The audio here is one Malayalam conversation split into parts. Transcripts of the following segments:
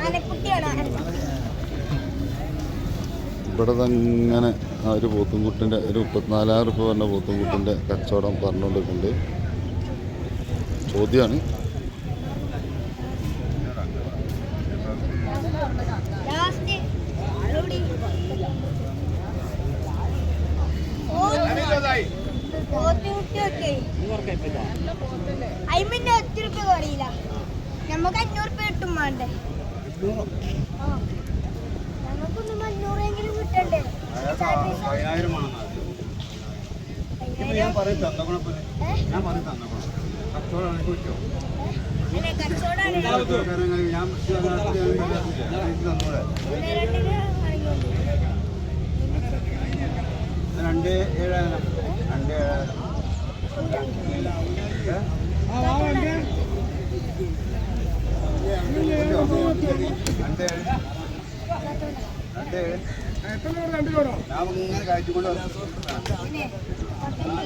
ആനക്കുട്ടിയാണ്? ഇവിടെ തന്നെ ആ ഒരു പോത്തുംകുട്ടിന്റെ ഒരു മുപ്പത്തിനാലായിരം റുപ്യ പറഞ്ഞ പോത്തുംകുട്ടിന്റെ കച്ചവടം പറഞ്ഞുകൊണ്ടിരിക്കുന്നുണ്ട് ചോദ്യമാണ് അയിമിന്റെ ഒത്തിരി രൂപ കുറയില്ല നമുക്ക് അഞ്ഞൂറ് രൂപ കിട്ടും വേണ്ടേ. ഞങ്ങൾക്കൊന്നും അഞ്ഞൂറെങ്കിലും കിട്ടണ്ടേ? ഏ? അല്ലേ, കച്ചവടാണ് മൂന്ന് രണ്ടിന് വാങ്ങിക്കോളൂ. രണ്ട് ഏഴായിരം. രണ്ട് ഏഴായിരം. രണ്ട് ഏഴ്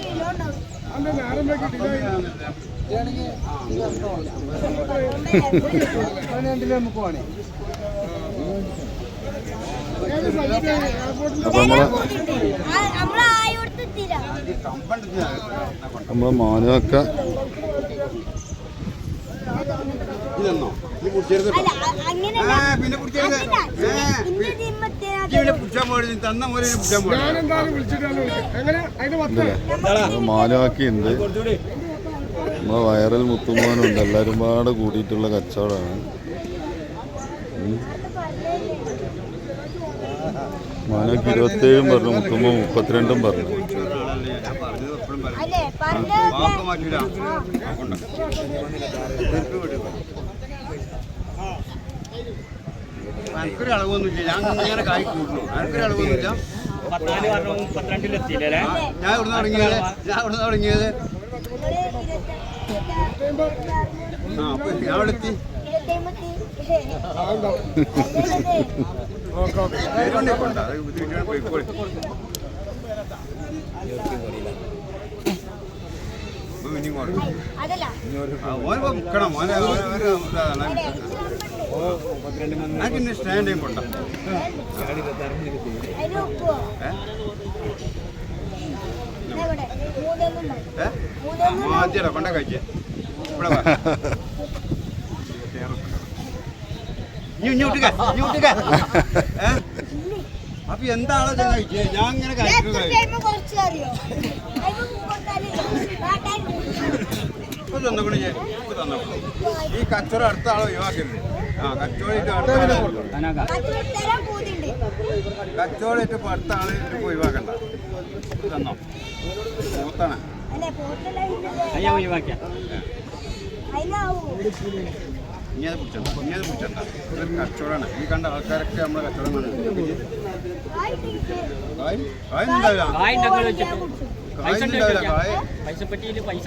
കിലോ ഉണ്ടാവും. നമുക്ക് പോണേ നമ്മളെ ആ- ഇതെന്നോ? അ- അങ്ങനെ ആ പിന്നെ ദിമ്മത്തെ ഇവിടെ കുടിച്ചാൻ പോയി തന്ന പോലെ കുടിച്ചാൻ പോയി നമ്മളെ വയറൽ മുത്തുമോനുണ്ട്. എല്ലാവരും പാടെ കൂടിയിട്ടുള്ള കച്ചവടമാണ്. ഉം. മാനുവാക്കി ഇരുപത്തേഴും പറഞ്ഞു മുത്തുമ്മ മുപ്പത്തിരണ്ടും പറഞ്ഞു ഞാൻ പറഞ്ഞത് എപ്പോഴും പറയും അല്ലേ പറഞ്ഞ വാക്ക് മാറ്റില്ല എനിക്കൊരു അളവൊന്നുമില്ല ഞാൻ ഇങ്ങനെ കായ് കൂട്ടുന്നു എനിക്കൊരു അളവൊന്നുമില്ല ഞാൻ ഇവിടുന്ന് തുടങ്ങിയത് ഞാൻ ഇവിടുന്ന് തുടങ്ങിയത് നമ്മൾ ഇരുപത്തി ആ ഞാൻ അവിടെ എത്തി. അത് ബുദ്ധിമുട്ടാണ് പോയിക്കോളി ഇതാണ്. അതെ എനിക്ക് ഇന്ന് സ്റ്റാൻഡ് ഏ? മൂന്നൊന്നും മാറ്റിയടാ കൊണ്ട കഴിച്ചേ. ഇവിടെ വിട്ടുക ഏ? അപ്പൊ എന്താണോ ഞാൻ കഴിച്ചേ? ഞാൻ ഇങ്ങനെ എത്ര കഴിച്ചു ടൈം കുറച്ച് അറിയോ അതിന് കൊടുത്താൽ കാട്ടാൻ ഇപ്പൊ ഞാൻ. ഈ കച്ചവടം അടുത്ത ആളെ ഒഴിവാക്കരുത്. ആ കച്ചവടം അടുത്ത ആളെ കച്ചവടം ഇപ്പൊ അടുത്ത ആളെ ഒഴിവാക്കണ്ട. തന്നോ? മൂത്താണ്. അയ്യാ ഒഴിവാക്കിയ. അതിനാവൂ. ഇനി അത് പിടിച്ചണ്ട ഇനി അത് പിടിച്ചണ്ട ഇതൊരു കച്ചവടമാണ് ഈ കണ്ട ആൾക്കാരൊക്കെ നമ്മളെ കച്ചവടം കായ് കായ് ഉണ്ടാവില്ല കായ് ഉണ്ടാവില്ല. കായ് പൈസ പെട്ടിയിൽ പൈസ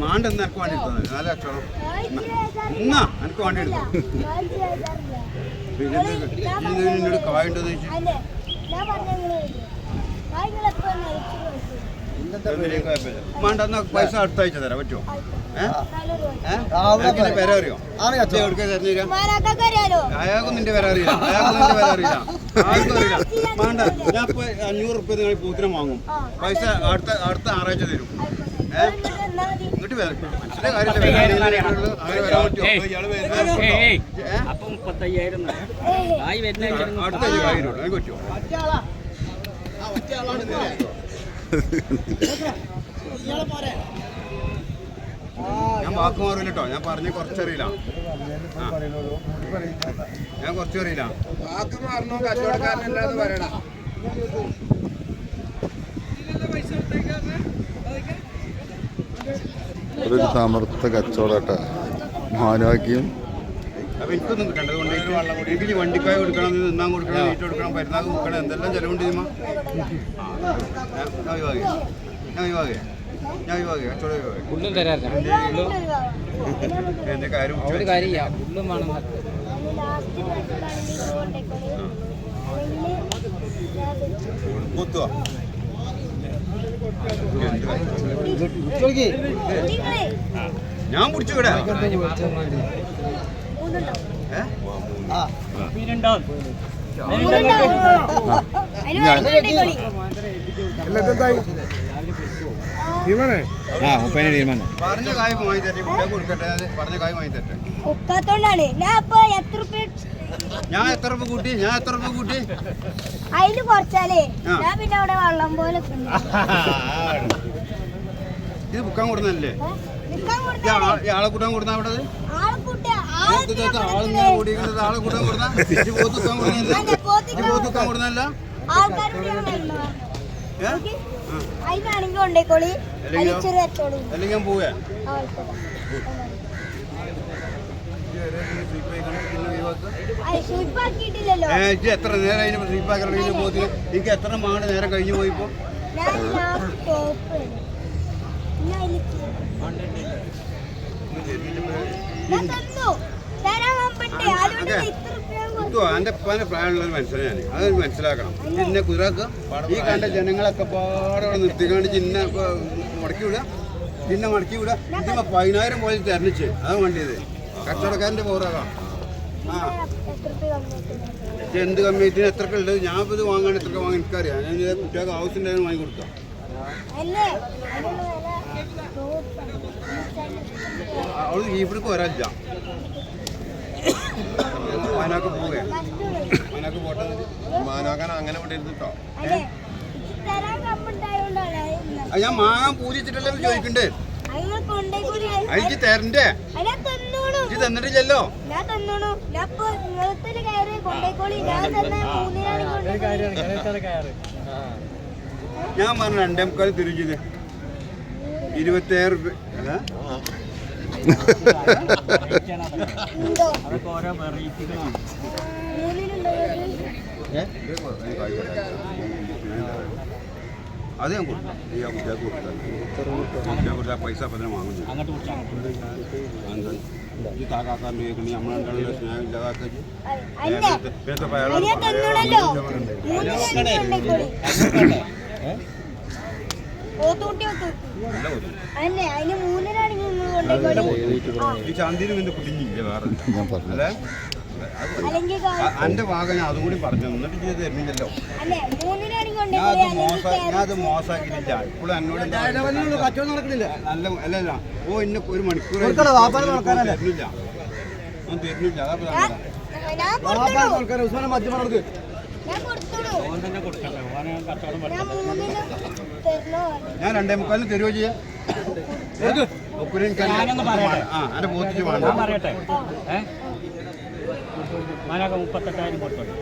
മാണ്ട എന്ന് എനിക്ക് വേണ്ടി എടുത്തത് നാല് അക്ഷരം. എന്നാ എനിക്ക് വേണ്ടി എടുത്തു. പിന്നെ എന്ത് ഞാൻ ഇത് നയിച്ചു കൊടുത്തു മാണ്ട എന്നാ പൈസ അടുത്ത ആഴ്ച തരാം പറ്റുമോ? ഏഹ് പേര. അറിയോ മാരാക്കൊക്കെ അറിയാലോ അയാൾക്കും നിന്റെ പേര അറിയില്ല അയാൾക്കും നിന്റെ പേര അറിയില്ല ആർക്കും അറിയില്ല. വേണ്ട ഞാൻ ഇപ്പൊ അഞ്ഞൂറ് റുപ്യ നിങ്ങൾ പൂത്തിനെ വാങ്ങും. പൈസ അടുത്ത അടുത്ത ആറാഴ്ച തരും. ഏഹ് ഇങ്ങോട്ട് വരാം. മനുഷ്യന്റെ കാര്യമല്ലേ? അപ്പൊ മുപ്പത്തയ്യായിരം അടുത്ത അയ്യായിരം പറ്റുമോ? ഞാൻ വാക്ക് മാറില്ല കേട്ടോ ഞാൻ പറഞ്ഞ കുറച്ചറിയില്ല. ഞാൻ കുറച്ചറിയില്ല. വാക്ക് മാറണോ? കച്ചവടക്കാരനല്ലാന്ന് പറയണ. ഒരു സമർത്ഥ കച്ചവടം കേട്ടോ എനിക്കൊന്നും കിട്ടണ്ട അതുകൊണ്ട് എനിക്ക് കൂടി ഈ വണ്ടിക്കായ കൊടുക്കണം ഇത് തിന്നാൻ കൊടുക്കണം വീട്ട് കൊടുക്കണം പരുന്നാക്ക് കൊടുക്കണം എന്തെല്ലാം ചെലവുണ്ട് ഇതിമ ഞാൻ ഒഴിവാകെ. ഞാൻ ഒഴിവാകെ. ഞാൻ ഒഴിവാകെ. കച്ചവടം ഒഴിവാകെ. ഒരു എന്റെ കാര്യം ഒരു ഞാൻ പിടിച്ചു വിടാ പറഞ്ഞ കായ് വാങ്ങി തരട്ടെ കൊടുക്കട്ടെ പറഞ്ഞ കായ് വാങ്ങി തരട്ടെ ഒക്കാത്തോണ്ടാണ് ഞാൻ അപ്പൊ എത്ര ഞാൻ എത്ര രൂപ കൂട്ടി? ഞാൻ എത്ര രൂപ കൂട്ടി? അതിൽ കുറച്ചാലേ. ഞാൻ പിന്നെ അവിടെ വെള്ളം പോലെ. ഇത് ബുക്കാൻ കൊടുക്കുന്നല്ലേ ആളെ കൂട്ടാൻ കൊടുത്താ അവിടെ അതിനാണെങ്കിൽ കൊണ്ടേക്കോളി അല്ലെങ്കിൽ ഞാൻ പോവേ? എത്ര നേരം അതിന് സ്ലീപ്പാക്കൽ പോത്തിന് എനിക്ക് എത്ര മാട് നേരം കഴിഞ്ഞു പോയിപ്പോ ഞാൻ ലാസ്റ്റ് ടോപ്പ് ഞാൻ അതിലേക്ക് ഞാൻ തന്നു തരാൻ കൊടുത്തു. കിട്ടുമോ എന്റെ ഉപ്പാന്റെ പ്രായമുള്ള ഒരു മനുഷ്യനെ ഞാൻ അത് മനസ്സിലാക്കണം. പിന്നെ കുതിരക്ക്. ഈ കണ്ട ജനങ്ങളൊക്കെ പാടെ നിർത്തി നിർത്തിക്കാണ്ട് ചിന്ന മുടക്കി വിടുക. പിന്നെ മടക്കി വിടുക. ഇതിന് പതിനായിരം പോലെ തെരഞ്ഞിച്ച്. അത് വേണ്ടിയത്. കച്ചവടക്കാരന്റെ പോറാകാം ആ. എന്ത് കമ്മിറ്റിന് എത്ര ഉള്ളത് ഞാൻ ഇത് വാങ്ങാൻ എത്ര വാങ്ങാൻ എനിക്കറിയാം. ഞാൻ കുട്ടികൾക്ക് ആവശ്യമുണ്ടായിരുന്നു വാങ്ങി കൊടുക്കാം. അവൾ ഇവിടേക്ക് വരാനില്ല. മാനാക്ക് നഷ്ടമാണ്. മാനാക്ക് പോട്ടെ. മാനാക്കാൻ അങ്ങനെ ഇന്ന്. അത് ഞാൻ മാങ്ങാൻ പൂജിച്ചിട്ടല്ലേ ചോദിക്കണ്ടേ. അയച്ച് തരണ്ടേ? ഇത് തന്നിട്ടില്ലല്ലോ? ഞാൻ പറഞ്ഞു രണ്ടേ മുക്കാൽ തിരിച്ചത് ഇരുപത്തേഴ് റുപ്യ അല്ല? അതൊക്കെ ഓരോ വെറൈറ്റികളാണ്? അത് ഞാൻ കൊടുക്കാം ഈ ആ കുട്ടികൾക്ക് കൊടുക്കാം കുട്ടികൾക്ക് കൊടുത്താൽ പൈസ അപ്പം തന്നെ വാങ്ങുന്നു എന്താ ഈ താക്കാക്കാൻ കേൾക്കണി നമ്മൾ രണ്ടാളുടെ സ്നേഹം ഇല്ലാതാക്കി അല്ല അതിനെ ഞാൻ പറഞ്ഞു അല്ലേ? അല്ലെങ്കിൽ കാ- അ- അന്റെ ഭാഗം ഞാൻ അതും കൂടി പറഞ്ഞു എന്നിട്ട് ചെയ്ത് തരുന്നില്ലല്ലോ? ഞാൻ അത് മോശം ഞാൻ അത് മോശമാക്കിയിട്ടില്ല ഇപ്പോഴും എന്നോട് കച്ചവടം നടക്കുന്നില്ല. അല്ല അല്ലല്ല ഓ ഇന്ന ഒരു മണിക്കൂർ തരുന്നില്ല. ഞാൻ തരുന്നില്ല. അതാ ഉസ്മാനെ നടക്കുന്നത്. ഞാൻ രണ്ടേ മുക്കാലിന് തരുവോ ചെയ്യാം? പറയട്ടെ. മാനൊക്കെ മുപ്പത്തെട്ടായിരം കൊടുത്തോളൂ.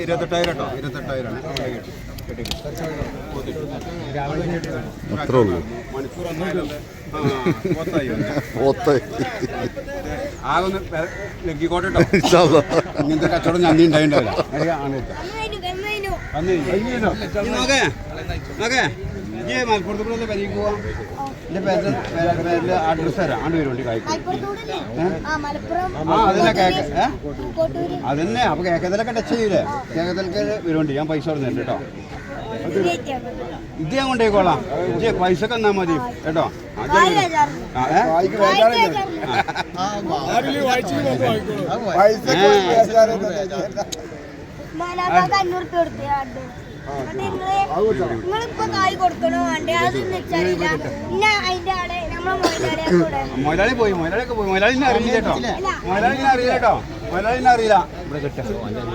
ഇരുപത്തെട്ടായിരം കേട്ടോ. ഇരുപത്തെട്ടായിരം ആണ്. അത്രേ ഉള്ളൂ. പോത്തായി. ഇങ്ങനത്തെ കച്ചവടം ഉണ്ടായിണ്ടാവില്ല മലപ്പുറത്ത് കൂടെ ഒന്ന് പരിക്ക് പോവാം. അഡ്രസ്സ് തരാം. ആണ്ട് വരും വണ്ടി കായ്ക്കും. ആ മലപ്പുറം ആ അതന്നെ കേക്ക്. അപ്പൊ കേക്കത്തിലൊക്കെ ടച്ച് ചെയ്യൂലേ കേക്കത്തിലൊക്കെ വരുന്നുണ്ട് ഞാൻ പൈസ കൊടുക്കുന്നുണ്ട് കേട്ടോ. ഇത് ഞാൻ കൊണ്ടേക്കോളാം ഇജ്ജ് പൈസ ഒക്കെ തന്നാ മതി കേട്ടോ മുതലാളി പോയി മുതലാളിയൊക്കെ പോയി. മുതലാളിനെ അറിയില്ല കേട്ടോ. മുതലാളിനെ അറിയില്ല കേട്ടോ. മുതലാളിനെ അറിയില്ല. ഇവിടെ കിട്ടാം